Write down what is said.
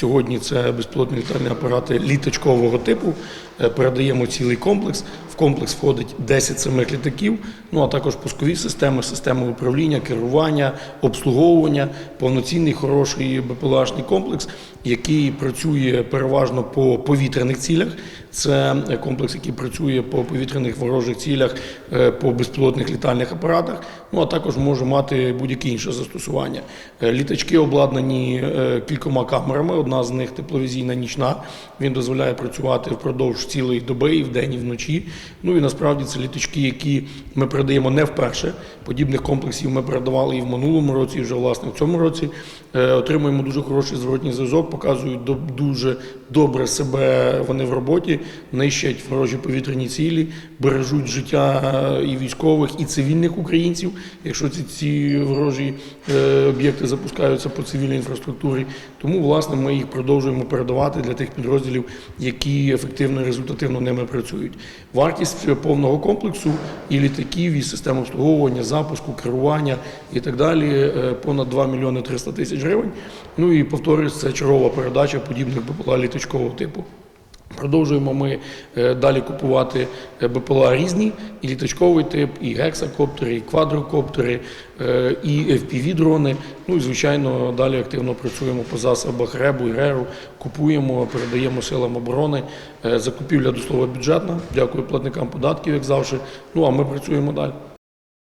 Сьогодні це безпілотні літальні апарати літачкового типу. Е, Передаємо цілий комплекс. Комплекс входить 10 самих літаків, ну а також пускові системи, системи управління, керування, обслуговування, повноцінний хороший БПЛАшний комплекс, який працює переважно по повітряних цілях. Це комплекс, який працює по повітряних ворожих цілях, е, по безпілотних літальних апаратах. Ну а також може мати будь-яке інше застосування. Е, Літачки обладнані е, кількома камерами. Одна з них тепловізійна нічна. Він дозволяє працювати впродовж цілої доби і вдень, і вночі. Ну і насправді це літачки, які ми передаємо не вперше. Подібних комплексів ми передавали і в минулому році, і вже власне в цьому році. Е, Отримуємо дуже хороший зворотній зв'язок, показують дуже добре себе вони в роботі, нищать ворожі повітряні цілі, бережуть життя е, і військових, і цивільних українців, якщо ці, ці ворожі е, об'єкти запускаються по цивільній інфраструктурі. Тому, власне, ми їх продовжуємо передавати для тих підрозділів, які ефективно і результативно ними працюють. Вартість повного комплексу і літаків, і систем обслуговування, запуску, керування і так далі е, понад 2 мільйони 300 тисяч гривень. Ну і повторюсь, це чергова передача подібних БПЛА літачкового типу. Продовжуємо ми е, далі купувати е, БПЛА різні, і літачковий тип, і гексакоптери, і квадрокоптери, е, і FPV-дрони. Ну і звичайно, далі активно працюємо по засобах РЕБу і РЕРу, купуємо, передаємо силам оборони. Закупівля до слова бюджетна. Дякую платникам податків, як завжди. Ну а ми працюємо далі.